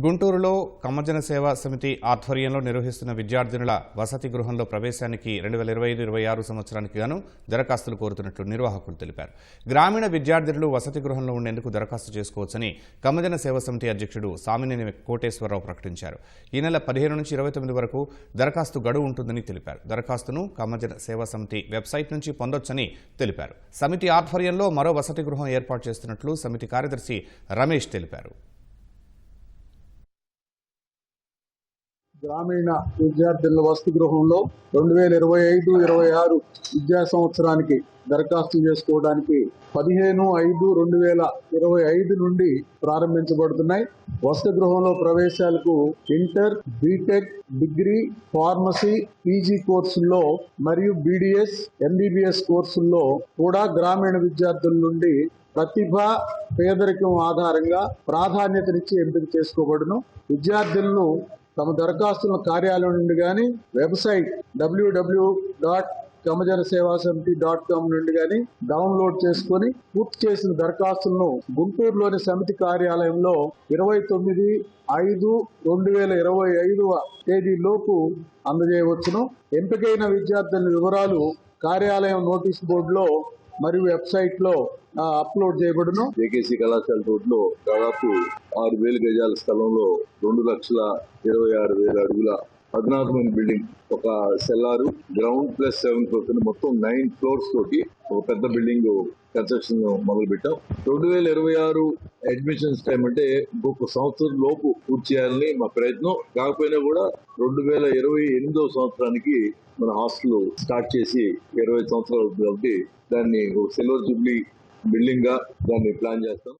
గుంటూరులో కమ్మజన సేవా సమితి ఆధ్వర్యంలో నిర్వహిస్తున్న విద్యార్థినుల వసతి గృహంలో ప్రవేశానికి రెండు వేల ఇరవై ఐదు ఇరవై ఆరు సంవత్సరానికి గాను దరఖాస్తులు కోరుతున్నట్లు నిర్వాహకులు తెలిపారు. గ్రామీణ విద్యార్థినులు వసతి గృహంలో ఉండేందుకు దరఖాస్తు చేసుకోవచ్చని కమ్మజన సేవా సమితి అధ్యక్షుడు సామినేని కోటేశ్వరరావు ప్రకటించారు. ఈ నెల పదిహేను నుంచి ఇరవై తొమ్మిది వరకు దరఖాస్తు గడువు ఉంటుందని తెలిపారు. దరఖాస్తును కమ్మజన సేవా సమితి వెబ్సైట్ నుంచి పొందొచ్చని తెలిపారు. సమితి ఆధ్వర్యంలో మరో వసతి గృహం ఏర్పాటు చేస్తున్నట్లు సమితి కార్యదర్శి రమేష్ తెలిపారు. గ్రామీణ విద్యార్థుల వసతి గృహంలో రెండు వేల ఇరవై ఐదు ఇరవై ఆరు విద్యా సంవత్సరానికి దరఖాస్తు చేసుకోవడానికి పదిహేను ఐదు రెండు వేల ఇరవై ఐదు నుండి ప్రారంభించబడుతున్నాయి. వసతి గృహంలో ప్రవేశాలకు inter B Tech degree pharmacy PG కోర్సుల్లో మరియు బీడీఎస్ ఎంబీబీఎస్ కోర్సుల్లో కూడా గ్రామీణ విద్యార్థుల నుండి ప్రతిభ పేదరికం ఆధారంగా ప్రాధాన్యతనిచ్చి ఎంపిక చేసుకోబడును. విద్యార్థులను తమ దరఖాస్తులను కార్యాలయం నుండి కానీ వెబ్సైట్ డబ్ల్యూడబ్ల్యూ డాట్ గమజన సేవా సమితి డాట్ కామ్ నుండి కానీ డౌన్లోడ్ చేసుకొని పూర్తి చేసిన దరఖాస్తులను గుంటూరులోని సమితి కార్యాలయంలో ఇరవై తొమ్మిది ఐదు రెండు వేల ఇరవై ఐదవ తేదీలోపు అందజేయవచ్చును. ఎంపికైన విద్యార్థుల వివరాలు కార్యాలయం నోటీస్ బోర్డులో మరియు వెబ్సైట్లో అప్లోడ్ చేయబడును. జేకేసీ కళాశాల రోడ్లో దాదాపు ఆరు వేల గజాల స్థలంలో రెండు లక్షల ఇరవై ఆరు వేల అడుగుల అధునాతమైన బిల్డింగ్. ఒక cellar ground plus seven floors మొత్తం నైన్ ఫ్లోర్స్ తోటి ఒక పెద్ద బిల్డింగ్ కన్స్ట్రక్షన్ మొదలు పెట్టాం రెండు వేల ఇరవై ఆరు అడ్మిషన్స్ టైం అంటే ఇంకొక సంవత్సరం లోపు పూర్తి చేయాలని మా ప్రయత్నం. కాకపోయినా కూడా రెండు వేల ఇరవై ఎనిమిదవ సంవత్సరానికి మన హాస్టల్ స్టార్ట్ చేసి ఇరవై సంవత్సరాలు కాబట్టి దాన్ని ఒక సిల్వర్ జూబ్లీ బిల్డింగ్గా దాన్ని ప్లాన్ చేస్తాం.